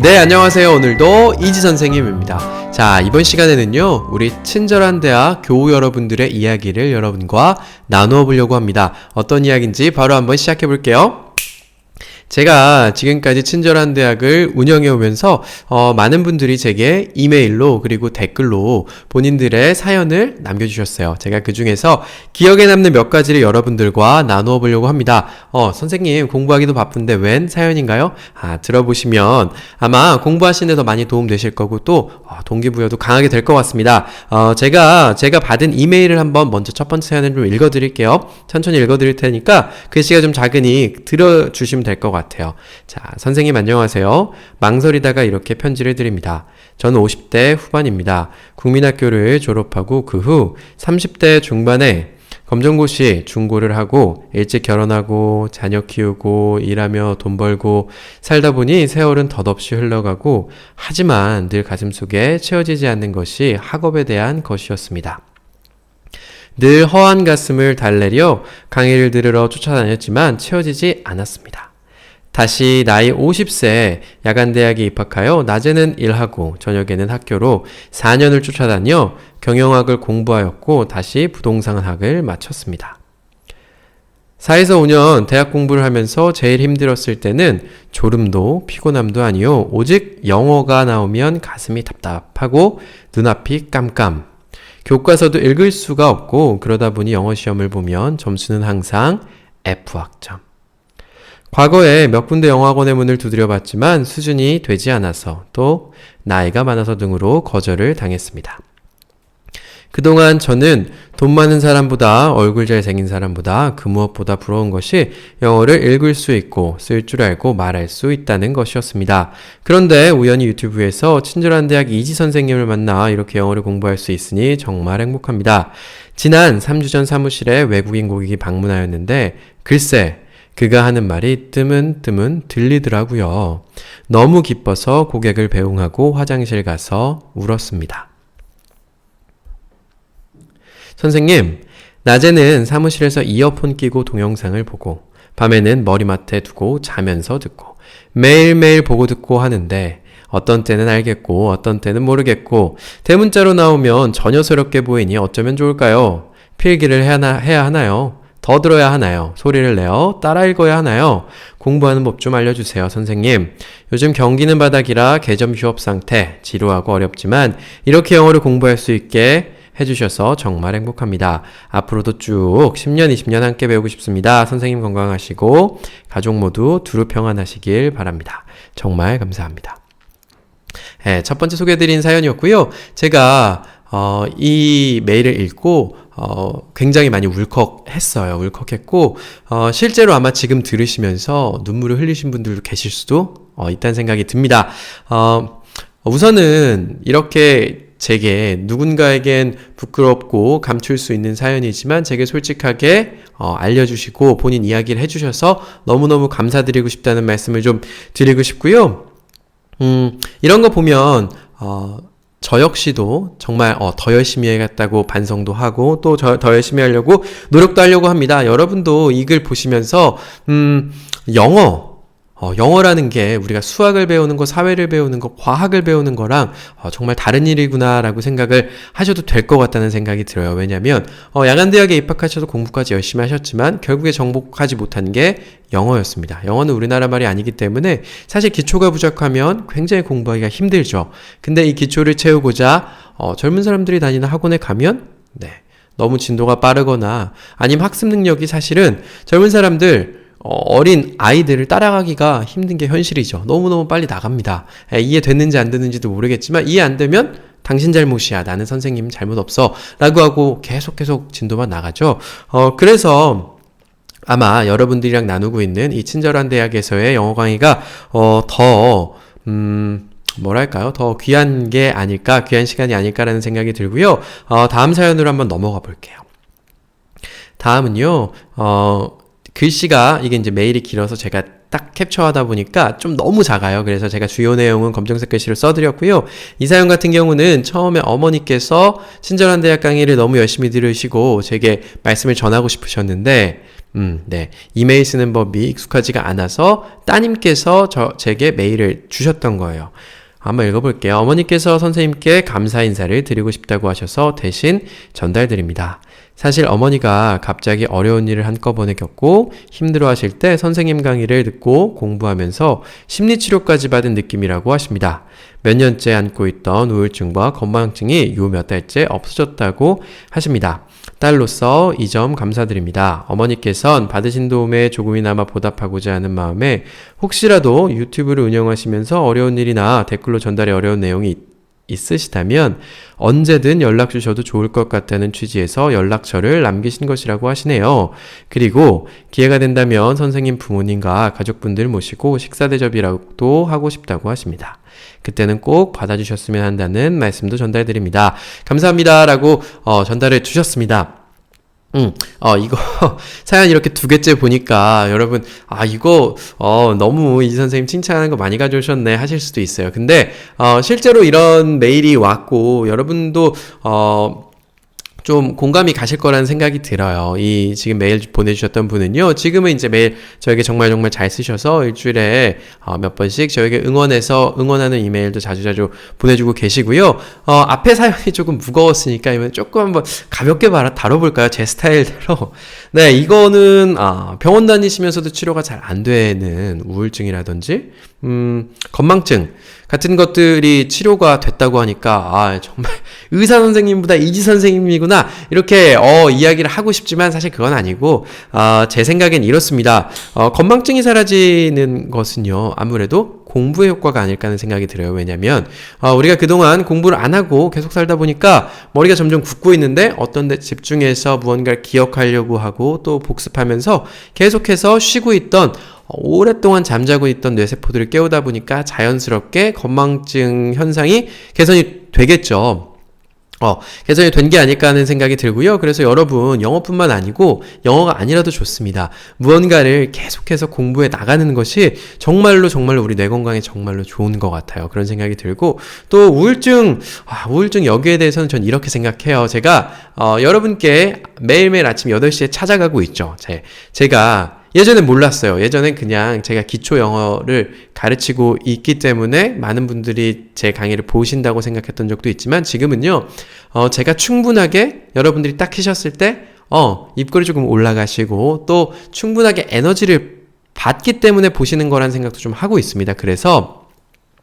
네, 안녕하세요. 오늘도 이지 선생님입니다. 자, 이번 시간에는요, 우리 친절한 대학 교우 여러분들의 이야기를 여러분과 나누어 보려고 합니다. 어떤 이야기인지 바로 한번 시작해 볼게요. 제가 지금까지 친절한 대학을 운영해 오면서 어, 많은 분들이 제게 이메일로 그리고 댓글로 본인들의 사연을 남겨주셨어요. 제가 그 중에서 기억에 남는 몇 가지를 여러분들과 나누어 보려고 합니다. 어, 선생님 공부하기도 바쁜데 웬 사연인가요? 아, 들어보시면 아마 공부하시는 데더 많이 도움 되실 거고 또 어, 동기부여도 강하게 될 것 같습니다. 어, 제가 제가 받은 이메일을 한번 먼저 첫 번째 사연을 좀 읽어드릴게요. 천천히 읽어드릴 테니까 글씨가 좀 작으니 들어주시면 될 것 같아요. 자, 선생님 안녕하세요. 망설이다가 이렇게 편지를 드립니다. 저는 50대 후반입니다. 국민학교를 졸업하고 그 후 30대 중반에 검정고시 중고를 하고 일찍 결혼하고 자녀 키우고 일하며 돈 벌고 살다 보니 세월은 덧없이 흘러가고 하지만 늘 가슴속에 채워지지 않는 것이 학업에 대한 것이었습니다. 늘 허한 가슴을 달래려 강의를 들으러 쫓아다녔지만 채워지지 않았습니다. 다시 나이 50세 야간대학에 입학하여 낮에는 일하고 저녁에는 학교로 4년을 쫓아다녀 경영학을 공부하였고 다시 부동산학을 마쳤습니다. 4에서 5년 대학 공부를 하면서 제일 힘들었을 때는 졸음도 피곤함도 아니요. 오직 영어가 나오면 가슴이 답답하고 눈앞이 깜깜. 교과서도 읽을 수가 없고 그러다 보니 영어 시험을 보면 점수는 항상 F학점. 과거에 몇 군데 영어학원의 문을 두드려 봤지만 수준이 되지 않아서 또 나이가 많아서 등으로 거절을 당했습니다. 그동안 저는 돈 많은 사람보다 얼굴 잘생긴 사람보다 그 무엇보다 부러운 것이 영어를 읽을 수 있고 쓸 줄 알고 말할 수 있다는 것이었습니다. 그런데 우연히 유튜브에서 친절한 대학 이지 선생님을 만나 이렇게 영어를 공부할 수 있으니 정말 행복합니다. 지난 3주 전 사무실에 외국인 고객이 방문하였는데 글쎄 그가 하는 말이 뜨문뜨문 들리더라고요. 너무 기뻐서 고객을 배웅하고 화장실 가서 울었습니다. 선생님, 낮에는 사무실에서 이어폰 끼고 동영상을 보고, 밤에는 머리맡에 두고 자면서 듣고, 매일매일 보고 듣고 하는데, 어떤 때는 알겠고, 어떤 때는 모르겠고, 대문자로 나오면 전혀 새롭게 보이니 어쩌면 좋을까요? 필기를 해야, 해야 하나요? 더 들어야 하나요? 소리를 내어 따라 읽어야 하나요? 공부하는 법 좀 알려주세요, 선생님. 요즘 경기는 바닥이라 개점 휴업 상태, 지루하고 어렵지만 이렇게 영어를 공부할 수 있게 해주셔서 정말 행복합니다. 앞으로도 쭉 10년, 20년 함께 배우고 싶습니다. 선생님 건강하시고 가족 모두 두루 평안하시길 바랍니다. 정말 감사합니다. 네, 첫 번째 소개해드린 사연이었고요. 제가 어, 이 메일을 읽고 어, 굉장히 많이 울컥했어요. 울컥했고 어, 실제로 아마 지금 들으시면서 눈물을 흘리신 분들도 계실 수도 어, 있다는 생각이 듭니다. 어, 우선은 이렇게 제게 누군가에겐 부끄럽고 감출 수 있는 사연이지만 제게 솔직하게 어, 알려주시고 본인 이야기를 해주셔서 너무너무 감사드리고 싶다는 말씀을 좀 드리고 싶고요. 음, 이런 거 보면 어, 저 역시도 정말 어, 더 열심히 해야겠다고 반성도 하고 또 더 열심히 하려고 노력도 하려고 합니다. 여러분도 이 글 보시면서 음, 영어 어, 영어라는 게 우리가 수학을 배우는 거, 사회를 배우는 거, 과학을 배우는 거랑 어, 정말 다른 일이구나라고 생각을 하셔도 될 것 같다는 생각이 들어요. 왜냐면 어, 야간대학에 입학하셔도 공부까지 열심히 하셨지만 결국에 정복하지 못한 게 영어였습니다. 영어는 우리나라 말이 아니기 때문에 사실 기초가 부족하면 굉장히 공부하기가 힘들죠. 근데 이 기초를 채우고자 어, 젊은 사람들이 다니는 학원에 가면 네, 너무 진도가 빠르거나 아니면 학습 능력이 사실은 젊은 사람들 어, 어린 아이들을 따라가기가 힘든 게 현실이죠. 너무너무 빨리 나갑니다. 에, 이해 됐는지 안 됐는지도 모르겠지만 이해 안 되면 당신 잘못이야. 나는 선생님 잘못 없어. 라고 하고 계속 계속 진도만 나가죠. 어, 그래서 아마 여러분들이랑 나누고 있는 이 친절한 대학에서의 영어 강의가 어, 더 음, 뭐랄까요? 더 귀한 게 아닐까, 귀한 시간이 아닐까라는 생각이 들고요. 어, 다음 사연으로 한번 넘어가 볼게요. 다음은요, 어, 글씨가 이게 이제 메일이 길어서 제가 딱 캡처하다 보니까 좀 너무 작아요. 그래서 제가 주요 내용은 검정색 글씨로 써드렸고요. 이 사연 같은 경우는 처음에 어머니께서 친절한 대학 강의를 너무 열심히 들으시고 제게 말씀을 전하고 싶으셨는데, 음, 네. 이메일 쓰는 법이 익숙하지가 않아서 따님께서 저, 제게 메일을 주셨던 거예요. 한번 읽어볼게요. 어머니께서 선생님께 감사 인사를 드리고 싶다고 하셔서 대신 전달드립니다. 사실 어머니가 갑자기 어려운 일을 한꺼번에 겪고 힘들어 하실 때 선생님 강의를 듣고 공부하면서 심리치료까지 받은 느낌이라고 하십니다. 몇 년째 안고 있던 우울증과 건망증이 요 몇 달째 없어졌다고 하십니다. 딸로서 이 점 감사드립니다. 어머니께선 받으신 도움에 조금이나마 보답하고자 하는 마음에 혹시라도 유튜브를 운영하시면서 어려운 일이나 댓글로 전달에 어려운 내용이 있 으시다면 언제든 연락 주셔도 좋을 것 같다는 취지에서 연락처를 남기신 것이라고 하시네요. 그리고 기회가 된다면 선생님 부모님과 가족분들 모시고 식사 대접이라도 하고 싶다고 하십니다. 그때는 꼭 받아주셨으면 한다는 말씀도 전달드립니다. 감사합니다 라고 어, 전달해 주셨습니다. 음, 어, 이거, 사연 이렇게 두 개째 보니까, 여러분, 아, 이거, 어, 너무 이 선생님 칭찬하는 거 많이 가져오셨네 하실 수도 있어요. 근데, 어, 실제로 이런 메일이 왔고, 여러분도, 어, 좀 공감이 가실 거라는 생각이 들어요. 이 지금 메일 보내주셨던 분은요. 지금은 이제 매일 저에게 정말 정말 잘 쓰셔서 일주일에 어, 몇 번씩 저에게 응원해서 응원하는 이메일도 자주자주 보내주고 계시고요. 어, 앞에 사연이 조금 무거웠으니까 이번 조금 한번 가볍게 다뤄볼까요? 제 스타일대로. 네, 이거는 아, 병원 다니시면서도 치료가 잘 안 되는 우울증이라든지 음, 건망증 같은 것들이 치료가 됐다고 하니까 아 정말 의사 선생님보다 이지 선생님이구나 이렇게 어 이야기를 하고 싶지만 사실 그건 아니고 어제 생각엔 이렇습니다. 어 건망증이 사라지는 것은요 아무래도 공부의 효과가 아닐까 하는 생각이 들어요. 왜냐면 어 우리가 그동안 공부를 안 하고 계속 살다 보니까 머리가 점점 굳고 있는데 어떤 데 집중해서 무언가를 기억하려고 하고 또 복습하면서 계속해서 쉬고 있던 오랫동안 잠자고 있던 뇌세포들을 깨우다 보니까 자연스럽게 건망증 현상이 개선이 되겠죠. 어, 개선이 된 게 아닐까 하는 생각이 들고요. 그래서 여러분, 영어뿐만 아니고, 영어가 아니라도 좋습니다. 무언가를 계속해서 공부해 나가는 것이 정말로 정말로 우리 뇌 건강에 정말로 좋은 것 같아요. 그런 생각이 들고, 또 우울증, 아, 우울증 여기에 대해서는 전 이렇게 생각해요. 제가, 어, 여러분께 매일매일 아침 8시에 찾아가고 있죠. 제, 제가 예전엔 몰랐어요. 예전엔 그냥 제가 기초 영어를 가르치고 있기 때문에 많은 분들이 제 강의를 보신다고 생각했던 적도 있지만 지금은요, 어, 제가 충분하게 여러분들이 딱 키셨을 때, 어, 입꼬리 조금 올라가시고 또 충분하게 에너지를 받기 때문에 보시는 거란 생각도 좀 하고 있습니다. 그래서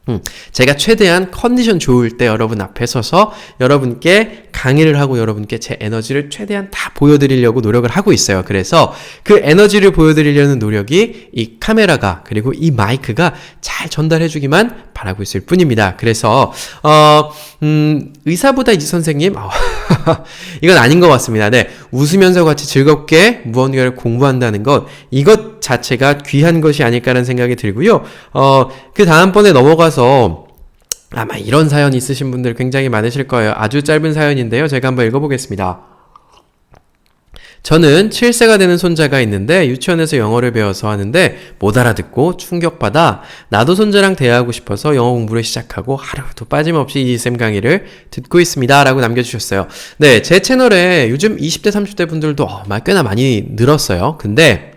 음, 제가 최대한 컨디션 좋을 때 여러분 앞에 서서 여러분께 강의를 하고 여러분께 제 에너지를 최대한 다 보여드리려고 노력을 하고 있어요. 그래서 그 에너지를 보여드리려는 노력이 이 카메라가 그리고 이 마이크가 잘 전달해주기만 바라고 있을 뿐입니다. 그래서 어, 음, 의사보다 이지 선생님 어, 이건 아닌 것 같습니다. 네, 웃으면서 같이 즐겁게 무언가를 공부한다는 것 이것 자체가 귀한 것이 아닐까라는 생각이 들고요. 어, 그 다음번에 넘어가서 아마 이런 사연 있으신 분들 굉장히 많으실 거예요. 아주 짧은 사연인데요. 제가 한번 읽어보겠습니다. 저는 7세가 되는 손자가 있는데 유치원에서 영어를 배워서 하는데 못 알아듣고 충격받아 나도 손자랑 대화하고 싶어서 영어 공부를 시작하고 하루도 빠짐없이 이쌤 강의를 듣고 있습니다. 라고 남겨주셨어요. 네, 제 채널에 요즘 20대, 30대 분들도 어, 꽤나 많이 늘었어요. 근데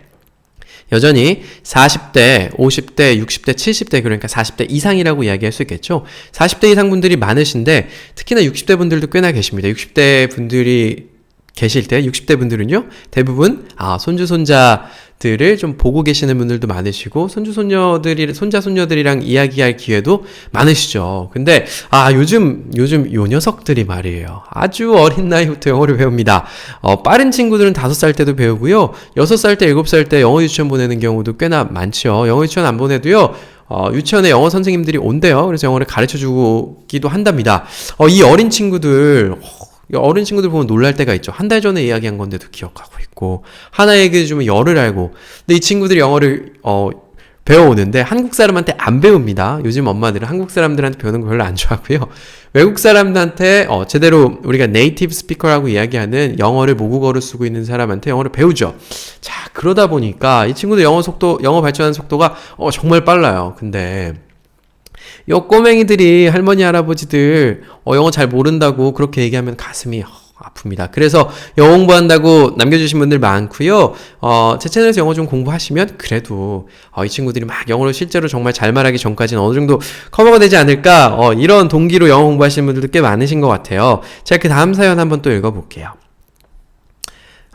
여전히 40대, 50대, 60대, 70대 그러니까 40대 이상이라고 이야기할 수 있겠죠. 40대 이상 분들이 많으신데 특히나 60대 분들도 꽤나 계십니다. 60대 분들이 계실 때 60대 분들은요 대부분 아 손주 손자들을 좀 보고 계시는 분들도 많으시고 손주 손녀들이 손자 손녀들이랑 이야기할 기회도 많으시죠. 근데 아 요즘 요즘 요 녀석들이 말이에요. 아주 어린 나이부터 영어를 배웁니다. 어, 빠른 친구들은 다섯 살 때도 배우고요. 여섯 살 때, 일곱 살때 영어 유치원 보내는 경우도 꽤나 많죠. 영어 유치원 안 보내도요. 어, 유치원에 영어 선생님들이 온대요. 그래서 영어를 가르쳐 주기도 한답니다. 어, 이 어린 친구들 어 린 친구들 보면 놀랄 때가 있죠. 한 달 전에 이야기한 건데도 기억하고 있고 하나 얘기해 주면 열을 알고. 근데 이 친구들이 영어를 어 배워오는데 한국 사람한테 안 배웁니다. 요즘 엄마들은 한국 사람들한테 배우는 거 별로 안 좋아하고요. 외국 사람들한테 어, 제대로 우리가 네이티브 스피커라고 이야기하는 영어를 모국어로 쓰고 있는 사람한테 영어를 배우죠. 자 그러다 보니까 이 친구들 영어 속도 영어 발전하는 속도가 어, 정말 빨라요. 근데 요 꼬맹이들이 할머니 할아버지들 어, 영어 잘 모른다고 그렇게 얘기하면 가슴이 어, 아픕니다. 그래서 영어 공부한다고 남겨주신 분들 많고요. 어, 제 채널에서 영어 좀 공부하시면 그래도 어, 이 친구들이 막 영어를 실제로 정말 잘 말하기 전까지는 어느 정도 커버가 되지 않을까 어, 이런 동기로 영어 공부하시는 분들도 꽤 많으신 것 같아요. 제가 그 다음 사연 한번 또 읽어볼게요.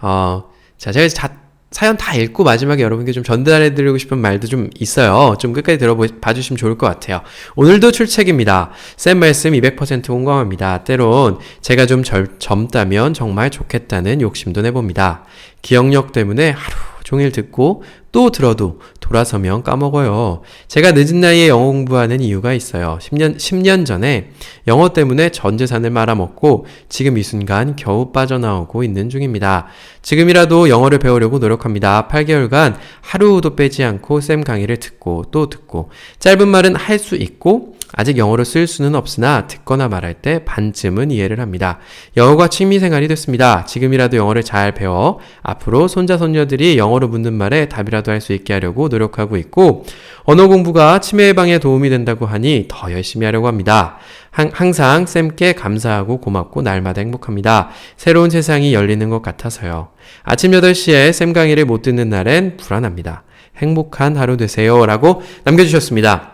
어, 자, 제가 자, 사연 다 읽고 마지막에 여러분께 좀 전달해드리고 싶은 말도 좀 있어요. 좀 끝까지 들어봐주시면 좋을 것 같아요. 오늘도 출첵입니다. 쌤 말씀 200% 공감합니다. 때론 제가 좀 절, 젊다면 정말 좋겠다는 욕심도 내봅니다. 기억력 때문에 하루 종일 듣고 또 들어도 돌아서면 까먹어요. 제가 늦은 나이에 영어 공부하는 이유가 있어요. 10년, 10년 전에 영어 때문에 전 재산을 말아먹고 지금 이 순간 겨우 빠져나오고 있는 중입니다. 지금이라도 영어를 배우려고 노력합니다. 8개월간 하루도 빼지 않고 쌤 강의를 듣고 또 듣고 짧은 말은 할 수 있고 아직 영어로 쓸 수는 없으나 듣거나 말할 때 반쯤은 이해를 합니다. 영어가 취미생활이 됐습니다. 지금이라도 영어를 잘 배워 앞으로 손자 손녀들이 영어로 묻는 말에 답이라도 할 수 있게 하려고 노력하고 있고 언어 공부가 치매 예방에 도움이 된다고 하니 더 열심히 하려고 합니다. 항상 쌤께 감사하고 고맙고 날마다 행복합니다. 새로운 세상이 열리는 것 같아서요. 아침 8시에 쌤 강의를 못 듣는 날엔 불안합니다. 행복한 하루 되세요. 라고 남겨주셨습니다.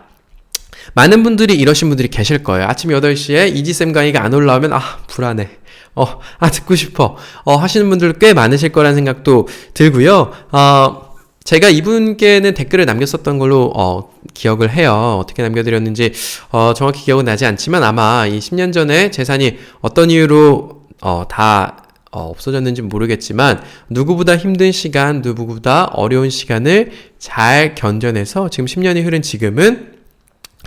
많은 분들이 이러신 분들이 계실 거예요. 아침 8시에 이지쌤 강의가 안 올라오면, 아, 불안해. 어, 아, 듣고 싶어. 어, 하시는 분들 꽤 많으실 거라는 생각도 들고요. 어, 제가 이분께는 댓글을 남겼었던 걸로, 어, 기억을 해요. 어떻게 남겨드렸는지, 어, 정확히 기억은 나지 않지만 아마 이 10년 전에 재산이 어떤 이유로, 어, 다 어, 없어졌는지 모르겠지만 누구보다 힘든 시간, 누구보다 어려운 시간을 잘 견뎌내서 지금 10년이 흐른 지금은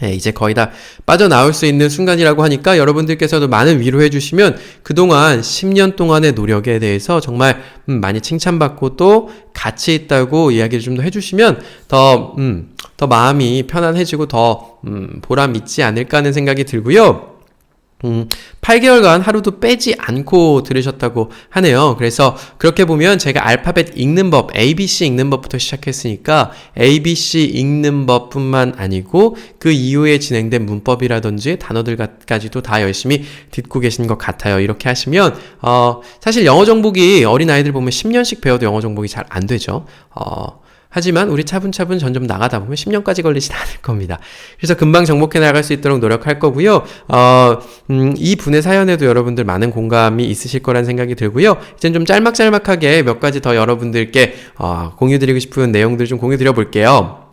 네, 이제 거의 다 빠져나올 수 있는 순간이라고 하니까 여러분들께서도 많은 위로해 주시면 그동안 10년 동안의 노력에 대해서 정말 음, 많이 칭찬받고 또 가치 있다고 이야기를 좀 더 해주시면 더, 음, 더 마음이 편안해지고 더, 음, 보람 있지 않을까 하는 생각이 들고요. 음, 8개월간 하루도 빼지 않고 들으셨다고 하네요. 그래서 그렇게 보면 제가 알파벳 읽는 법, ABC 읽는 법부터 시작했으니까 ABC 읽는 법뿐만 아니고 그 이후에 진행된 문법이라든지 단어들까지도 다 열심히 듣고 계신 것 같아요. 이렇게 하시면 어, 사실 영어 정복이 어린 아이들 보면 10년씩 배워도 영어 정복이 잘 안 되죠. 어, 하지만 우리 차분차분 점점 나가다 보면 10년까지 걸리진 않을 겁니다. 그래서 금방 정복해 나갈 수 있도록 노력할 거고요. 어, 음, 이 분의 사연에도 여러분들 많은 공감이 있으실 거란 생각이 들고요. 이제 좀 짤막짤막하게 몇 가지 더 여러분들께 어, 공유드리고 싶은 내용들 좀 공유드려 볼게요.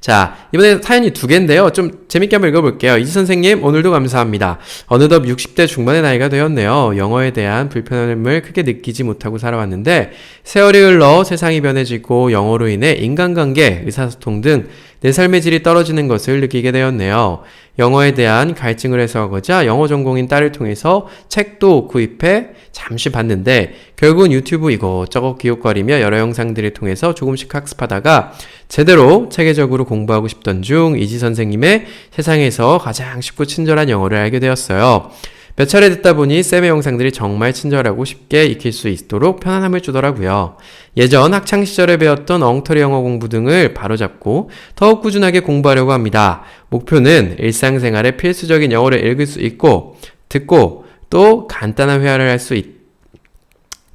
자, 이번에 사연이 두 개인데요. 좀 재밌게 한번 읽어볼게요. 이지 선생님, 오늘도 감사합니다. 어느덧 60대 중반의 나이가 되었네요. 영어에 대한 불편함을 크게 느끼지 못하고 살아왔는데, 세월이 흘러 세상이 변해지고 영어로 인해 인간관계, 의사소통 등 내 삶의 질이 떨어지는 것을 느끼게 되었네요. 영어에 대한 갈증을 해소하고자 영어 전공인 딸을 통해서 책도 구입해 잠시 봤는데 결국은 유튜브 이것저것 기웃거리며 여러 영상들을 통해서 조금씩 학습하다가 제대로 체계적으로 공부하고 싶던 중 이지 선생님의 세상에서 가장 쉽고 친절한 영어를 알게 되었어요. 몇 차례 듣다 보니 쌤의 영상들이 정말 친절하고 쉽게 익힐 수 있도록 편안함을 주더라고요. 예전 학창 시절에 배웠던 엉터리 영어 공부 등을 바로잡고 더욱 꾸준하게 공부하려고 합니다. 목표는 일상생활에 필수적인 영어를 읽을 수 있고, 듣고, 또 간단한 회화를 할 수 있,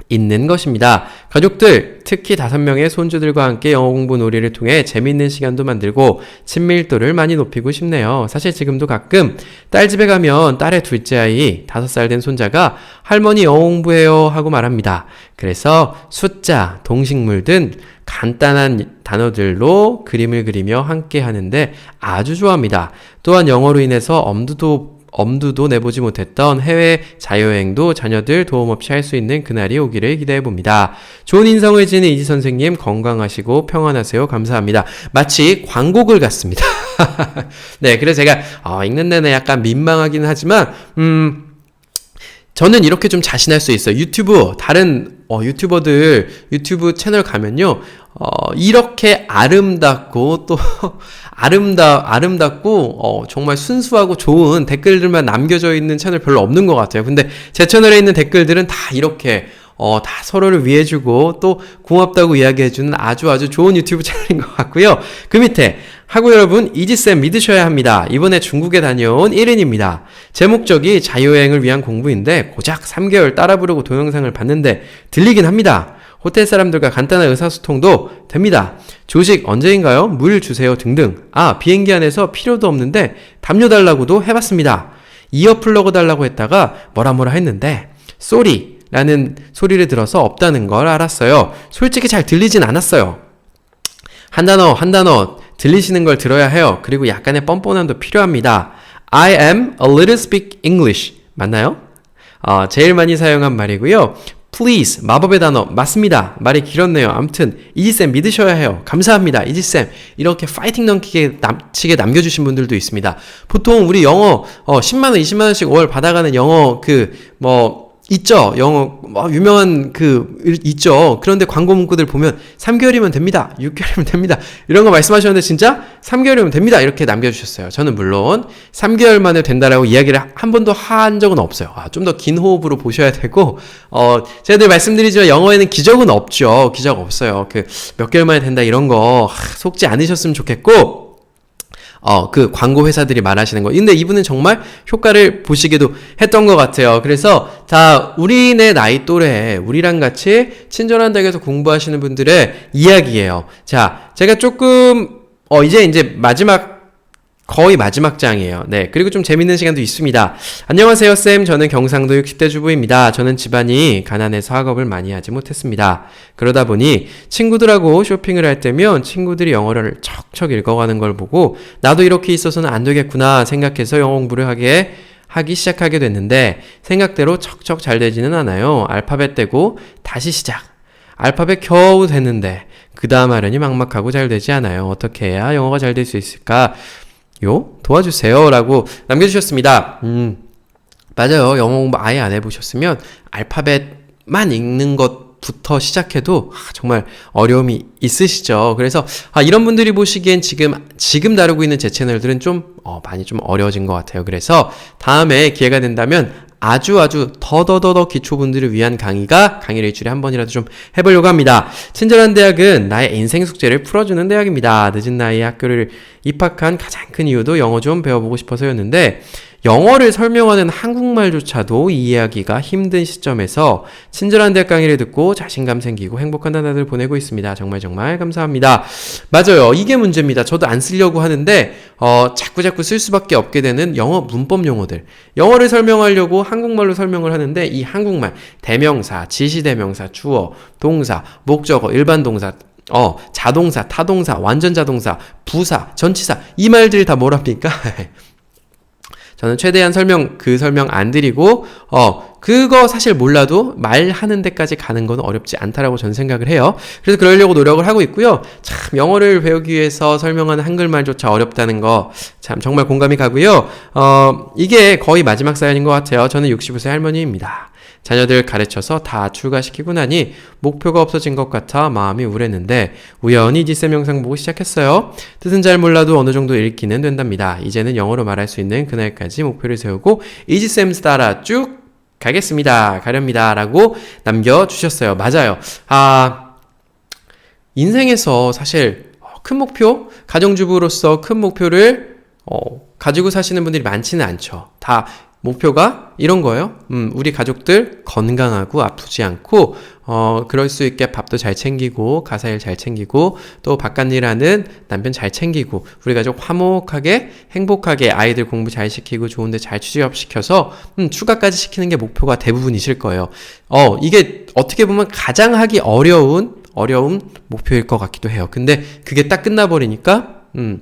있는 것입니다. 가족들, 특히 다섯 명의 손주들과 함께 영어 공부 놀이를 통해 재미있는 시간도 만들고 친밀도를 많이 높이고 싶네요. 사실 지금도 가끔 딸 집에 가면 딸의 둘째 아이, 다섯 살 된 손자가 할머니 영어 공부해요 하고 말합니다. 그래서 숫자, 동식물 등 간단한 단어들로 그림을 그리며 함께 하는데 아주 좋아합니다. 또한 영어로 인해서 엄두도 엄두도 내보지 못했던 해외 자유여행도 자녀들 도움 없이 할 수 있는 그날이 오기를 기대해 봅니다. 좋은 인성을 지닌 이지 선생님 건강하시고 평안하세요. 감사합니다. 마치 광고글 같습니다. 네, 그래서 제가 어, 읽는 내내 약간 민망하긴 하지만 음 저는 이렇게 좀 자신할 수 있어요. 유튜브 다른 어, 유튜버들 유튜브 채널 가면요. 어, 이렇게 아름답고 또 아름다 아름답고 어, 정말 순수하고 좋은 댓글들만 남겨져 있는 채널 별로 없는 것 같아요. 근데 제 채널에 있는 댓글들은 다 이렇게 어, 다 서로를 위해주고 또 고맙다고 이야기해주는 아주 아주 좋은 유튜브 채널인 것 같고요. 그 밑에 하고 여러분, 이지쌤 믿으셔야 합니다. 이번에 중국에 다녀온 1인입니다. 제 목적이 자유여행을 위한 공부인데 고작 3개월 따라 부르고 동영상을 봤는데 들리긴 합니다. 호텔 사람들과 간단한 의사소통도 됩니다. 조식 언제인가요? 물 주세요 등등. 아, 비행기 안에서 필요도 없는데 담요 달라고도 해봤습니다. 이어 플러그 달라고 했다가 뭐라 뭐라 했는데 쏘리 라는 소리를 들어서 없다는 걸 알았어요. 솔직히 잘 들리진 않았어요. 한 단어 한 단어 들리시는 걸 들어야 해요. 그리고 약간의 뻔뻔함도 필요합니다. I am a little speak English. 맞나요? 어, 제일 많이 사용한 말이고요. Please 마법의 단어 맞습니다. 말이 길었네요. 암튼 이지쌤 믿으셔야 해요. 감사합니다. 이지쌤 이렇게 파이팅 넘치게 남치게 남겨주신 분들도 있습니다. 보통 우리 영어 어, 10만 원, 20만 원씩 월 받아가는 영어 그뭐 있죠. 영어 뭐 유명한 그 있죠. 그런데 광고 문구들 보면 3개월이면 됩니다. 6개월이면 됩니다. 이런 거 말씀하셨는데 진짜 3개월이면 됩니다. 이렇게 남겨 주셨어요. 저는 물론 3개월 만에 된다라고 이야기를 한 번도 한 적은 없어요. 아, 좀 더 긴 호흡으로 보셔야 되고 어 제가 늘 말씀드리지만 영어에는 기적은 없죠. 기적 없어요. 그 몇 개월 만에 된다 이런 거 하, 속지 않으셨으면 좋겠고. 어, 그 광고 회사들이 말하시는 거. 근데 이분은 정말 효과를 보시기도 했던 것 같아요. 그래서, 자, 우리네 나이 또래, 우리랑 같이 친절한 댁에서 공부하시는 분들의 이야기예요. 자, 제가 조금, 어, 이제, 이제 마지막 거의 마지막 장이에요. 네. 그리고 좀 재밌는 시간도 있습니다. 안녕하세요, 쌤. 저는 경상도 60대 주부입니다. 저는 집안이 가난해서 학업을 많이 하지 못했습니다. 그러다 보니 친구들하고 쇼핑을 할 때면 친구들이 영어를 척척 읽어가는 걸 보고 나도 이렇게 있어서는 안 되겠구나 생각해서 영어 공부를 하게 하기 시작하게 됐는데 생각대로 척척 잘 되지는 않아요. 알파벳 떼고 다시 시작. 알파벳 겨우 됐는데 그 다음 하려니 막막하고 잘 되지 않아요. 어떻게 해야 영어가 잘 될 수 있을까? 요 도와주세요 라고 남겨주셨습니다. 음, 맞아요. 영어 공부 아예 안 해보셨으면 알파벳만 읽는 것 부터 시작해도 아, 정말 어려움이 있으시죠. 그래서 아, 이런 분들이 보시기엔 지금 지금 다루고 있는 제 채널들은 좀 어, 많이 좀 어려워진 것 같아요. 그래서 다음에 기회가 된다면 아주 아주 더더더더 기초분들을 위한 강의가 강의를 일주일에 한 번이라도 좀 해보려고 합니다. 친절한 대학은 나의 인생 숙제를 풀어주는 대학입니다. 늦은 나이에 학교를 입학한 가장 큰 이유도 영어 좀 배워보고 싶어서였는데 영어를 설명하는 한국말조차도 이해하기가 힘든 시점에서 친절한 대학 강의를 듣고 자신감 생기고 행복한 나날을 보내고 있습니다. 정말 정말 감사합니다. 맞아요. 이게 문제입니다. 저도 안 쓰려고 하는데 어, 자꾸 자꾸 쓸 수밖에 없게 되는 영어 문법 용어들. 영어를 설명하려고 한국말로 설명을 하는데 이 한국말 대명사, 지시대명사, 주어, 동사, 목적어, 일반 동사 어, 자동사, 타동사, 완전 자동사, 부사, 전치사 이 말들이 다 뭐랍니까? 저는 최대한 설명 그 설명 안 드리고 어 그거 사실 몰라도 말하는 데까지 가는 건 어렵지 않다라고 저는 생각을 해요. 그래서 그러려고 노력을 하고 있고요. 참 영어를 배우기 위해서 설명하는 한글말조차 어렵다는 거 참 정말 공감이 가고요. 어 이게 거의 마지막 사연인 것 같아요. 저는 65세 할머니입니다. 자녀들 가르쳐서 다 출가시키고 나니 목표가 없어진 것 같아 마음이 우울했는데 우연히 지쌤 영상 보고 시작했어요. 뜻은 잘 몰라도 어느 정도 읽기는 된답니다. 이제는 영어로 말할 수 있는 그날까지 목표를 세우고 이지쌤 따라 쭉 가겠습니다. 가렵니다. 라고 남겨주셨어요. 맞아요. 아, 인생에서 사실 큰 목표, 가정주부로서 큰 목표를 어, 가지고 사시는 분들이 많지는 않죠. 다 목표가 이런 거예요. 음, 우리 가족들 건강하고 아프지 않고, 어, 그럴 수 있게 밥도 잘 챙기고, 가사일 잘 챙기고, 또 바깥 일하는 남편 잘 챙기고, 우리 가족 화목하게, 행복하게 아이들 공부 잘 시키고, 좋은데 잘 취업시켜서, 음, 추가까지 시키는 게 목표가 대부분이실 거예요. 어, 이게 어떻게 보면 가장 하기 어려운, 어려운 목표일 것 같기도 해요. 근데 그게 딱 끝나버리니까, 음,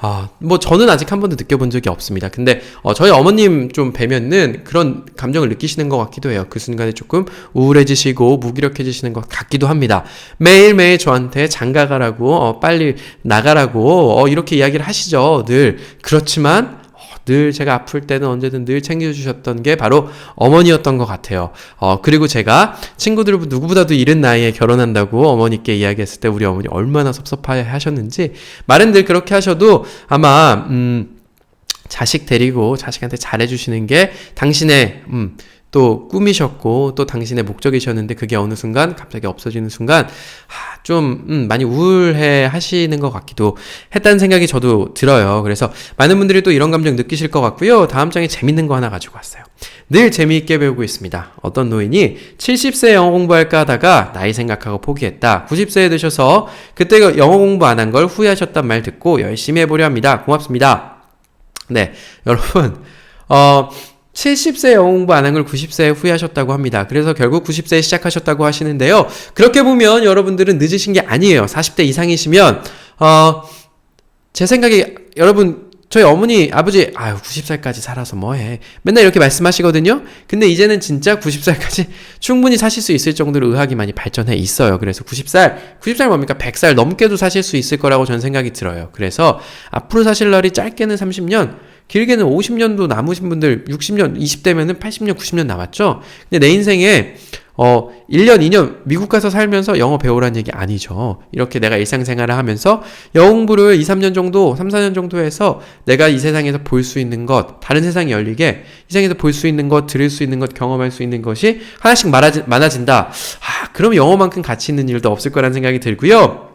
아, 뭐 저는 아직 한 번도 느껴본 적이 없습니다. 근데 어, 저희 어머님 좀 뵈면은 그런 감정을 느끼시는 것 같기도 해요. 그 순간에 조금 우울해지시고 무기력해지시는 것 같기도 합니다. 매일매일 저한테 장가 가라고, 어, 빨리 나가라고, 어, 이렇게 이야기를 하시죠. 늘. 그렇지만, 늘 제가 아플 때는 언제든 늘 챙겨주셨던 게 바로 어머니였던 것 같아요. 어, 그리고 제가 친구들 누구보다도 이른 나이에 결혼한다고 어머니께 이야기했을 때 우리 어머니 얼마나 섭섭해 하셨는지 말은 늘 그렇게 하셔도 아마, 음, 자식 데리고 자식한테 잘해주시는 게 당신의 음, 또 꿈이셨고 또 당신의 목적이셨는데 그게 어느 순간 갑자기 없어지는 순간 하, 좀 음, 많이 우울해 하시는 것 같기도 했다는 생각이 저도 들어요. 그래서 많은 분들이 또 이런 감정 느끼실 것 같고요. 다음 장에 재밌는 거 하나 가지고 왔어요. 늘 재미있게 배우고 있습니다. 어떤 노인이 70세 영어 공부할까 하다가 나이 생각하고 포기했다. 90세에 드셔서 그때 영어 공부 안 한 걸 후회하셨단 말 듣고 열심히 해보려 합니다. 고맙습니다. 네, 여러분, 어, 70세 영어 공부 안 한 걸 90세에 후회하셨다고 합니다. 그래서 결국 90세에 시작하셨다고 하시는데요. 그렇게 보면 여러분들은 늦으신 게 아니에요. 40대 이상이시면, 어, 제 생각에 여러분 저희 어머니, 아버지, 아유, 90살까지 살아서 뭐해. 맨날 이렇게 말씀하시거든요? 근데 이제는 진짜 90살까지 충분히 사실 수 있을 정도로 의학이 많이 발전해 있어요. 그래서 90살, 90살 뭡니까? 100살 넘게도 사실 수 있을 거라고 저는 생각이 들어요. 그래서 앞으로 사실 날이 짧게는 30년, 길게는 50년도 남으신 분들 60년, 20대면은 80년, 90년 남았죠? 근데 내 인생에 어, 1년, 2년 미국 가서 살면서 영어 배우라는 얘기 아니죠. 이렇게 내가 일상생활을 하면서 영어 공부를 2, 3년 정도, 3, 4년 정도 해서 내가 이 세상에서 볼 수 있는 것, 다른 세상이 열리게 이 세상에서 볼 수 있는 것, 들을 수 있는 것, 경험할 수 있는 것이 하나씩 많아진다. 아, 그럼 영어만큼 가치 있는 일도 없을 거라는 생각이 들고요.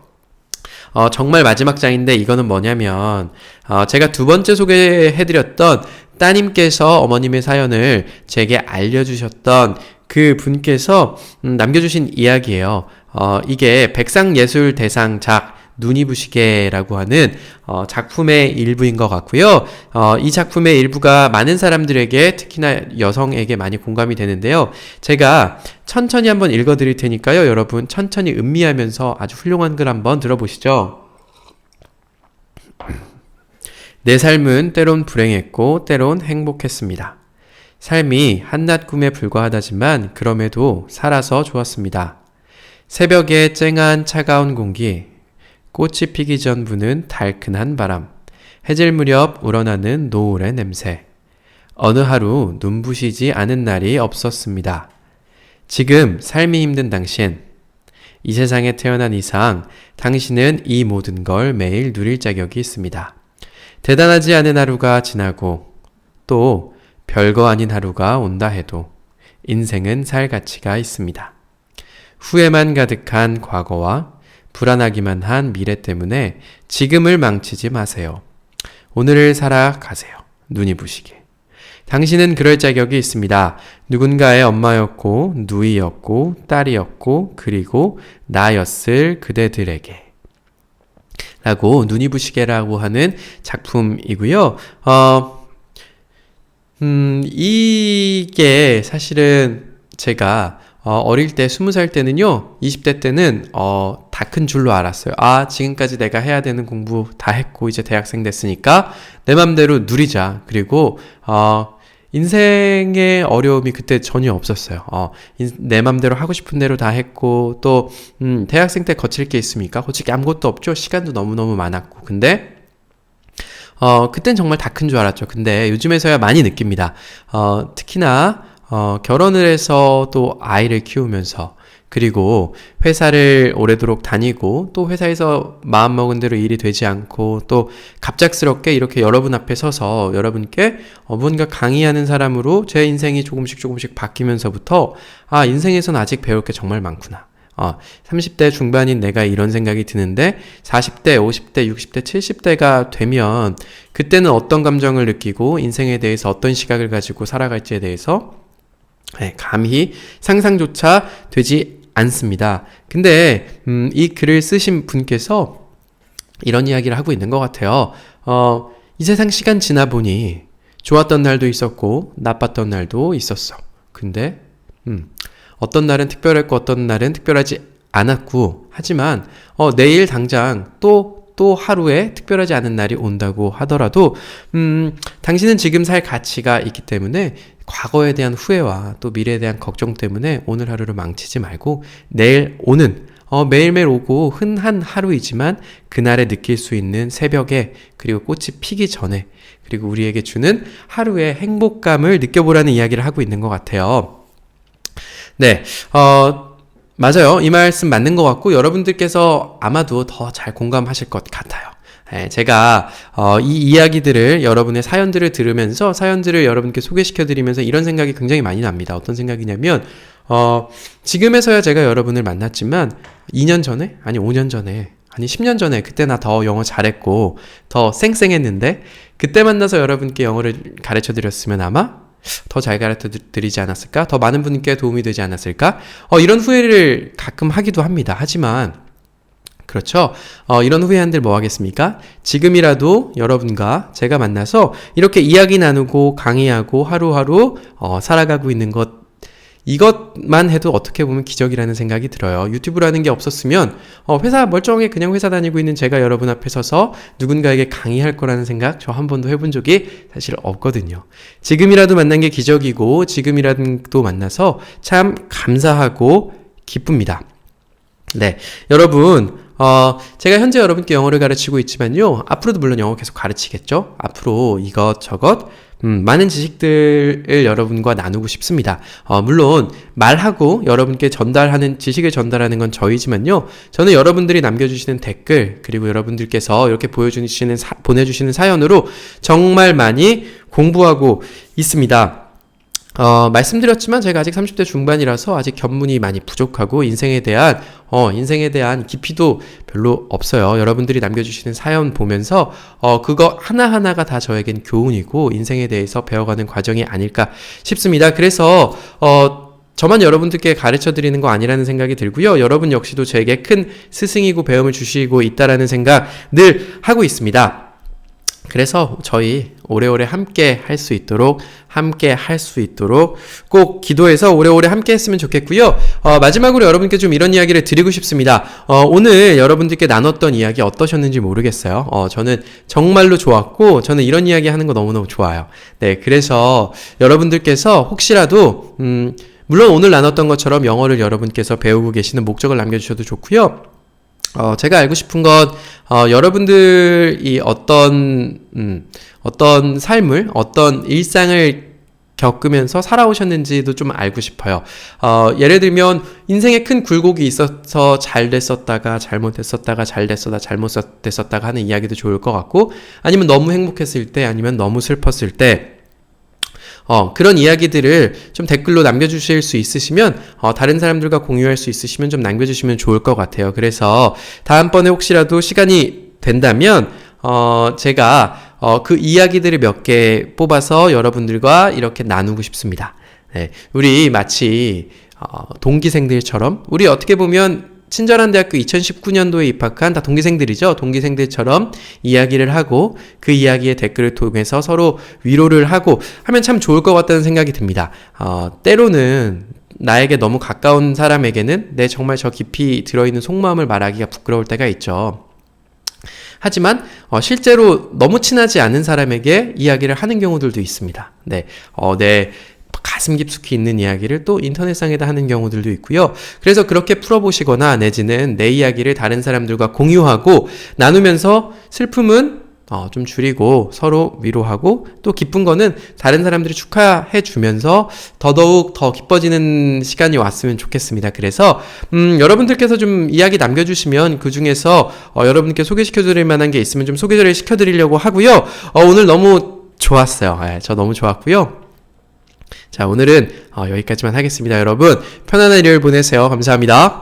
어, 정말 마지막 장인데 이거는 뭐냐면 어, 제가 두 번째 소개해드렸던 따님께서 어머님의 사연을 제게 알려주셨던 그 분께서 음, 남겨주신 이야기예요. 어, 이게 백상예술대상작 눈이 부시게라고 하는 어, 작품의 일부인 것 같고요. 어, 이 작품의 일부가 많은 사람들에게 특히나 여성에게 많이 공감이 되는데요. 제가 천천히 한번 읽어드릴 테니까요. 여러분 천천히 음미하면서 아주 훌륭한 글 한번 들어보시죠. 내 삶은 때론 불행했고 때론 행복했습니다. 삶이 한낱 꿈에 불과하다지만 그럼에도 살아서 좋았습니다. 새벽에 쨍한 차가운 공기, 꽃이 피기 전 부는 달큰한 바람, 해질 무렵 우러나는 노을의 냄새. 어느 하루 눈부시지 않은 날이 없었습니다. 지금 삶이 힘든 당신, 이 세상에 태어난 이상 당신은 이 모든 걸 매일 누릴 자격이 있습니다. 대단하지 않은 하루가 지나고 또 별거 아닌 하루가 온다 해도 인생은 살 가치가 있습니다. 후회만 가득한 과거와 불안하기만 한 미래 때문에 지금을 망치지 마세요. 오늘을 살아가세요. 눈이 부시게. 당신은 그럴 자격이 있습니다. 누군가의 엄마였고, 누이였고, 딸이었고, 그리고 나였을 그대들에게. 라고 눈이 부시게라고 하는 작품이고요. 어, 음, 이게 사실은 제가 어, 어릴 때, 스무 살 때는요, 20대 때는, 어, 다 큰 줄로 알았어요. 아, 지금까지 내가 해야 되는 공부 다 했고, 이제 대학생 됐으니까, 내 맘대로 누리자. 그리고, 어, 인생의 어려움이 그때 전혀 없었어요. 어, 인, 내 맘대로 하고 싶은 대로 다 했고, 또, 음, 대학생 때 거칠 게 있습니까? 거칠 게 아무것도 없죠? 시간도 너무너무 많았고. 근데, 어, 그땐 정말 다 큰 줄 알았죠. 근데 요즘에서야 많이 느낍니다. 어, 특히나, 어, 결혼을 해서 또 아이를 키우면서 그리고 회사를 오래도록 다니고 또 회사에서 마음먹은 대로 일이 되지 않고 또 갑작스럽게 이렇게 여러분 앞에 서서 여러분께 어, 뭔가 강의하는 사람으로 제 인생이 조금씩 조금씩 바뀌면서부터 아, 인생에선 아직 배울 게 정말 많구나. 어, 30대 중반인 내가 이런 생각이 드는데 40대, 50대, 60대, 70대가 되면 그때는 어떤 감정을 느끼고 인생에 대해서 어떤 시각을 가지고 살아갈지에 대해서 네, 감히 상상조차 되지 않습니다. 근데 음, 이 글을 쓰신 분께서 이런 이야기를 하고 있는 것 같아요. 어, 이 세상 시간 지나 보니 좋았던 날도 있었고 나빴던 날도 있었어. 근데 음, 어떤 날은 특별했고 어떤 날은 특별하지 않았고 하지만 어, 내일 당장 또또 하루에 특별하지 않은 날이 온다고 하더라도 음, 당신은 지금 살 가치가 있기 때문에 과거에 대한 후회와 또 미래에 대한 걱정 때문에 오늘 하루를 망치지 말고 내일 오는 어, 매일매일 오고 흔한 하루이지만 그날에 느낄 수 있는 새벽에 그리고 꽃이 피기 전에 그리고 우리에게 주는 하루의 행복감을 느껴보라는 이야기를 하고 있는 것 같아요. 네, 어, 맞아요. 이 말씀 맞는 것 같고 여러분들께서 아마도 더 잘 공감하실 것 같아요. 예, 제가 어, 이 이야기들을 여러분의 사연들을 들으면서 사연들을 여러분께 소개시켜 드리면서 이런 생각이 굉장히 많이 납니다. 어떤 생각이냐면 어, 지금에서야 제가 여러분을 만났지만 2년 전에 아니 5년 전에 아니 10년 전에 그때 나 더 영어 잘했고 더 쌩쌩했는데 그때 만나서 여러분께 영어를 가르쳐 드렸으면 아마 더 잘 가르쳐 드리지 않았을까? 더 많은 분께 도움이 되지 않았을까? 어, 이런 후회를 가끔 하기도 합니다. 하지만 그렇죠. 어, 이런 후회한들 뭐 하겠습니까? 지금이라도 여러분과 제가 만나서 이렇게 이야기 나누고 강의하고 하루하루 어, 살아가고 있는 것 이것만 해도 어떻게 보면 기적이라는 생각이 들어요. 유튜브라는 게 없었으면 어, 회사 멀쩡하게 그냥 회사 다니고 있는 제가 여러분 앞에 서서 누군가에게 강의할 거라는 생각 저 한 번도 해본 적이 사실 없거든요. 지금이라도 만난 게 기적이고 지금이라도 만나서 참 감사하고 기쁩니다. 네, 여러분 어, 제가 현재 여러분께 영어를 가르치고 있지만요. 앞으로도 물론 영어 계속 가르치겠죠. 앞으로 이것 저것 음, 많은 지식들을 여러분과 나누고 싶습니다. 어, 물론 말하고 여러분께 전달하는 지식을 전달하는 건 저희지만요. 저는 여러분들이 남겨주시는 댓글 그리고 여러분들께서 이렇게 보여주시는 사, 보내주시는 사연으로 정말 많이 공부하고 있습니다. 어, 말씀드렸지만 제가 아직 30대 중반이라서 아직 견문이 많이 부족하고 인생에 대한 어, 인생에 대한 깊이도 별로 없어요. 여러분들이 남겨주시는 사연 보면서 어, 그거 하나하나가 다 저에겐 교훈이고 인생에 대해서 배워가는 과정이 아닐까 싶습니다. 그래서 어, 저만 여러분들께 가르쳐 드리는 거 아니라는 생각이 들고요. 여러분 역시도 저에게 큰 스승이고 배움을 주시고 있다라는 생각 늘 하고 있습니다. 그래서 저희 오래오래 함께 할 수 있도록 함께 할 수 있도록 꼭 기도해서 오래오래 함께 했으면 좋겠고요. 어, 마지막으로 여러분께 좀 이런 이야기를 드리고 싶습니다. 어, 오늘 여러분들께 나눴던 이야기 어떠셨는지 모르겠어요. 어, 저는 정말로 좋았고 저는 이런 이야기 하는 거 너무너무 좋아요. 네, 그래서 여러분들께서 혹시라도 음, 물론 오늘 나눴던 것처럼 영어를 여러분께서 배우고 계시는 목적을 남겨주셔도 좋고요. 어, 제가 알고 싶은 건, 어, 여러분들이 어떤, 음, 어떤 삶을, 어떤 일상을 겪으면서 살아오셨는지도 좀 알고 싶어요. 어, 예를 들면, 인생에 큰 굴곡이 있어서 잘 됐었다가, 잘못됐었다가, 잘 됐었다, 잘못 됐었다가 하는 이야기도 좋을 것 같고, 아니면 너무 행복했을 때, 아니면 너무 슬펐을 때, 어, 그런 이야기들을 좀 댓글로 남겨주실 수 있으시면, 어, 다른 사람들과 공유할 수 있으시면 좀 남겨주시면 좋을 것 같아요. 그래서 다음번에 혹시라도 시간이 된다면, 어, 제가, 어, 그 이야기들을 몇 개 뽑아서 여러분들과 이렇게 나누고 싶습니다. 네, 우리 마치, 어, 동기생들처럼, 우리 어떻게 보면 친절한 대학교 2019년도에 입학한 다 동기생들이죠. 동기생들처럼 이야기를 하고 그 이야기의 댓글을 통해서 서로 위로를 하고 하면 참 좋을 것 같다는 생각이 듭니다. 어, 때로는 나에게 너무 가까운 사람에게는 내 정말 저 깊이 들어있는 속마음을 말하기가 부끄러울 때가 있죠. 하지만 어, 실제로 너무 친하지 않은 사람에게 이야기를 하는 경우들도 있습니다. 네, 어, 내 가슴 깊숙이 있는 이야기를 또 인터넷상에다 하는 경우들도 있고요. 그래서 그렇게 풀어보시거나 내지는 내 이야기를 다른 사람들과 공유하고 나누면서 슬픔은 어, 좀 줄이고 서로 위로하고 또 기쁜 거는 다른 사람들이 축하해 주면서 더더욱 더 기뻐지는 시간이 왔으면 좋겠습니다. 그래서 음, 여러분들께서 좀 이야기 남겨주시면 그 중에서 어, 여러분께 소개시켜 드릴 만한 게 있으면 좀 소개를 시켜 드리려고 하고요. 어, 오늘 너무 좋았어요. 네, 저 너무 좋았고요. 자, 오늘은 어, 여기까지만 하겠습니다. 여러분, 편안한 일요일 보내세요. 감사합니다.